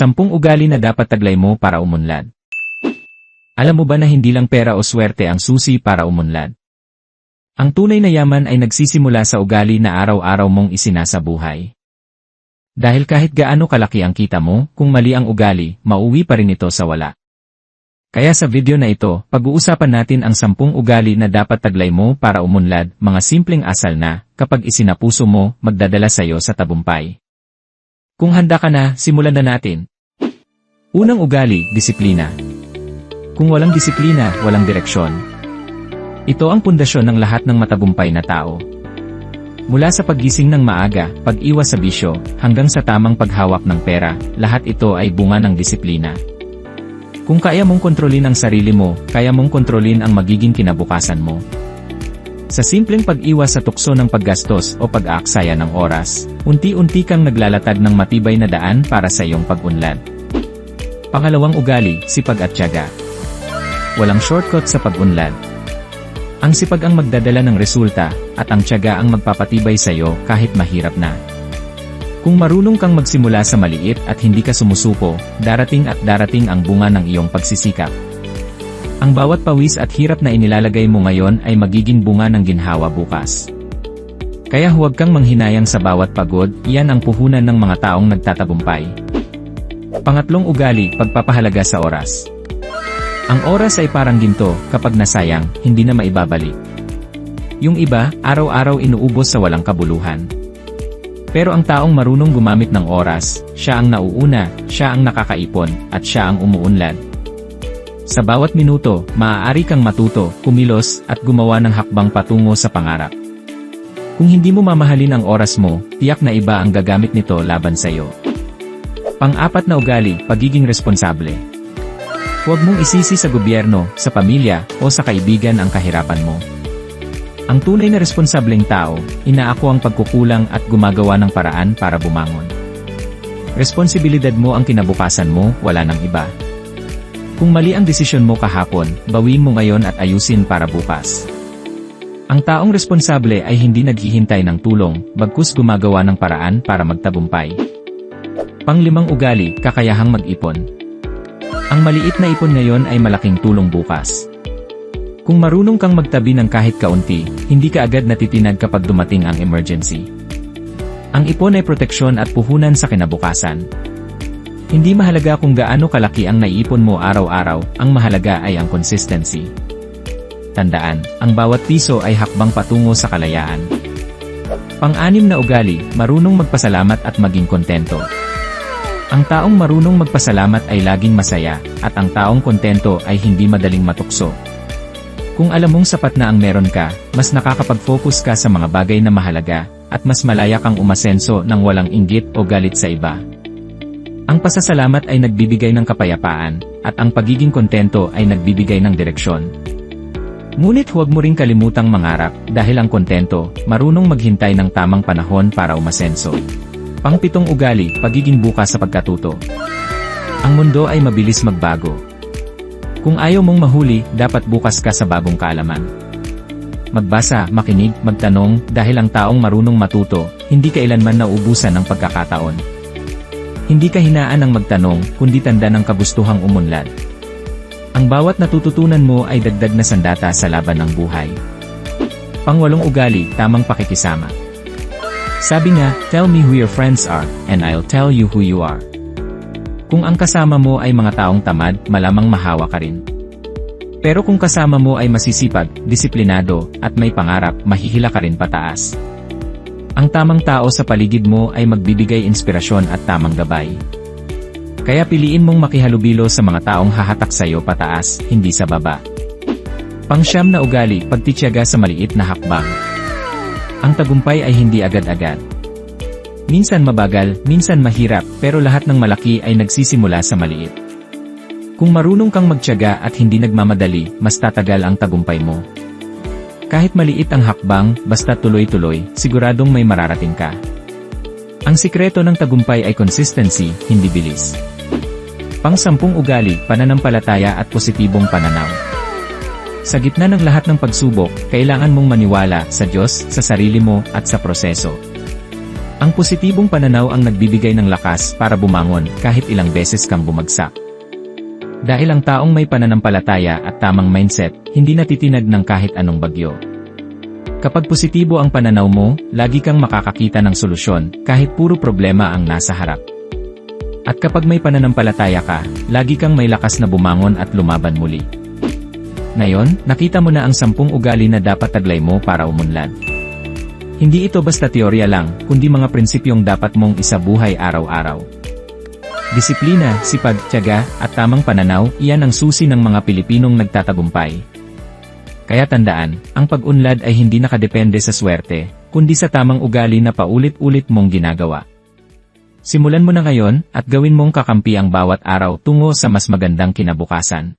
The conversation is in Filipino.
Sampung ugali na dapat taglay mo para umunlad. Alam mo ba na hindi lang pera o swerte ang susi para umunlad? Ang tunay na yaman ay nagsisimula sa ugali na araw-araw mong isinasabuhay. Dahil kahit gaano kalaki ang kita mo, kung mali ang ugali, mauwi pa rin ito sa wala. Kaya sa video na ito, pag-uusapan natin ang sampung ugali na dapat taglay mo para umunlad, mga simpleng asal na, kapag isinapuso mo, magdadala sa'yo sa tabumpay. Kung handa ka na, simulan na natin. Unang ugali, disiplina. Kung walang disiplina, walang direksyon. Ito ang pundasyon ng lahat ng matagumpay na tao. Mula sa paggising ng maaga, pag-iwas sa bisyo, hanggang sa tamang paghawak ng pera, lahat ito ay bunga ng disiplina. Kung kaya mong kontrolin ang sarili mo, kaya mong kontrolin ang magiging kinabukasan mo. Sa simpleng pag-iwas sa tukso ng paggastos o pag-aaksaya ng oras, unti-unti kang naglalatag ng matibay na daan para sa iyong pag-unlad. Pangalawang ugali, sipag at tiyaga. Walang shortcut sa pag-unlad. Ang sipag ang magdadala ng resulta, at ang tiyaga ang magpapatibay sa iyo kahit mahirap na. Kung marunong kang magsimula sa maliit at hindi ka sumusuko, darating at darating ang bunga ng iyong pagsisikap. Ang bawat pawis at hirap na inilalagay mo ngayon ay magiging bunga ng ginhawa bukas. Kaya huwag kang manghinayang sa bawat pagod, iyan ang puhunan ng mga taong nagtatagumpay. Pangatlong ugali, pagpapahalaga sa oras. Ang oras ay parang ginto, kapag nasayang, hindi na maibabalik. Yung iba, araw-araw inuubos sa walang kabuluhan. Pero ang taong marunong gumamit ng oras, siya ang nauuna, siya ang nakakaipon, at siya ang umuunlad. Sa bawat minuto, maaari kang matuto, kumilos, at gumawa ng hakbang patungo sa pangarap. Kung hindi mo mamahalin ang oras mo, tiyak na iba ang gagamit nito laban sa iyo. Pang-apat na ugali, pagiging responsable. Huwag mong isisi sa gobyerno, sa pamilya, o sa kaibigan ang kahirapan mo. Ang tunay na responsableng tao, inaako ang pagkukulang at gumagawa ng paraan para bumangon. Responsibilidad mo ang kinabukasan mo, wala ng iba. Kung mali ang desisyon mo kahapon, bawiin mo ngayon at ayusin para bukas. Ang taong responsable ay hindi naghihintay ng tulong, bagkus gumagawa ng paraan para magtabumpay. Panglimang ugali, kakayahang mag-ipon. Ang maliit na ipon ngayon ay malaking tulong bukas. Kung marunong kang magtabi ng kahit kaunti, hindi ka agad natitinag kapag dumating ang emergency. Ang ipon ay proteksyon at puhunan sa kinabukasan. Hindi mahalaga kung gaano kalaki ang naiipon mo araw-araw, ang mahalaga ay ang consistency. Tandaan, ang bawat piso ay hakbang patungo sa kalayaan. Pang-anim na ugali, marunong magpasalamat at maging kontento. Ang taong marunong magpasalamat ay laging masaya, at ang taong kontento ay hindi madaling matukso. Kung alam mong sapat na ang meron ka, mas nakakapag-focus ka sa mga bagay na mahalaga, at mas malaya kang umasenso ng walang inggit o galit sa iba. Ang pasasalamat ay nagbibigay ng kapayapaan, at ang pagiging kontento ay nagbibigay ng direksyon. Ngunit huwag mo ring kalimutang mangarap, dahil ang kontento, marunong maghintay ng tamang panahon para umasenso. Pangpitong ugali, pagiging bukas sa pagkatuto. Ang mundo ay mabilis magbago. Kung ayaw mong mahuli, dapat bukas ka sa bagong kaalaman. Magbasa, makinig, magtanong, dahil ang taong marunong matuto, hindi kailanman nauubusan ng pagkakataon. Hindi kahinaan ang magtanong, kundi tanda ng kagustuhang umunlad. Ang bawat natututunan mo ay dagdag na sandata sa laban ng buhay. Pangwalong ugali, tamang pakikisama. Sabi nga, tell me who your friends are, and I'll tell you who you are. Kung ang kasama mo ay mga taong tamad, malamang mahawa ka rin. Pero kung kasama mo ay masisipag, disiplinado, at may pangarap, mahihila ka rin pataas. Ang tamang tao sa paligid mo ay magbibigay inspirasyon at tamang gabay. Kaya piliin mong makihalubilo sa mga taong hahatak sa iyo pataas, hindi sa baba. Pangsyam na ugali, pagtityaga sa maliit na hakbang. Ang tagumpay ay hindi agad-agad. Minsan mabagal, minsan mahirap, pero lahat ng malaki ay nagsisimula sa maliit. Kung marunong kang magtyaga at hindi nagmamadali, mas tatagal ang tagumpay mo. Kahit maliit ang hakbang, basta tuloy-tuloy, siguradong may mararating ka. Ang sikreto ng tagumpay ay consistency, hindi bilis. Pang-sampung ugali, pananampalataya at positibong pananaw. Sa gitna ng lahat ng pagsubok, kailangan mong maniwala sa Diyos, sa sarili mo, at sa proseso. Ang positibong pananaw ang nagbibigay ng lakas para bumangon kahit ilang beses kang bumagsak. Dahil ang taong may pananampalataya at tamang mindset, hindi natitinag ng kahit anong bagyo. Kapag positibo ang pananaw mo, lagi kang makakakita ng solusyon kahit puro problema ang nasa harap. At kapag may pananampalataya ka, lagi kang may lakas na bumangon at lumaban muli. Ngayon, nakita mo na ang sampung ugali na dapat taglay mo para umunlad. Hindi ito basta teorya lang, kundi mga prinsipyong dapat mong isabuhay araw-araw. Disiplina, sipag, tiyaga, at tamang pananaw, iyan ang susi ng mga Pilipinong nagtatagumpay. Kaya tandaan, ang pag-unlad ay hindi nakadepende sa swerte, kundi sa tamang ugali na paulit-ulit mong ginagawa. Simulan mo na ngayon, at gawin mong kakampi ang bawat araw tungo sa mas magandang kinabukasan.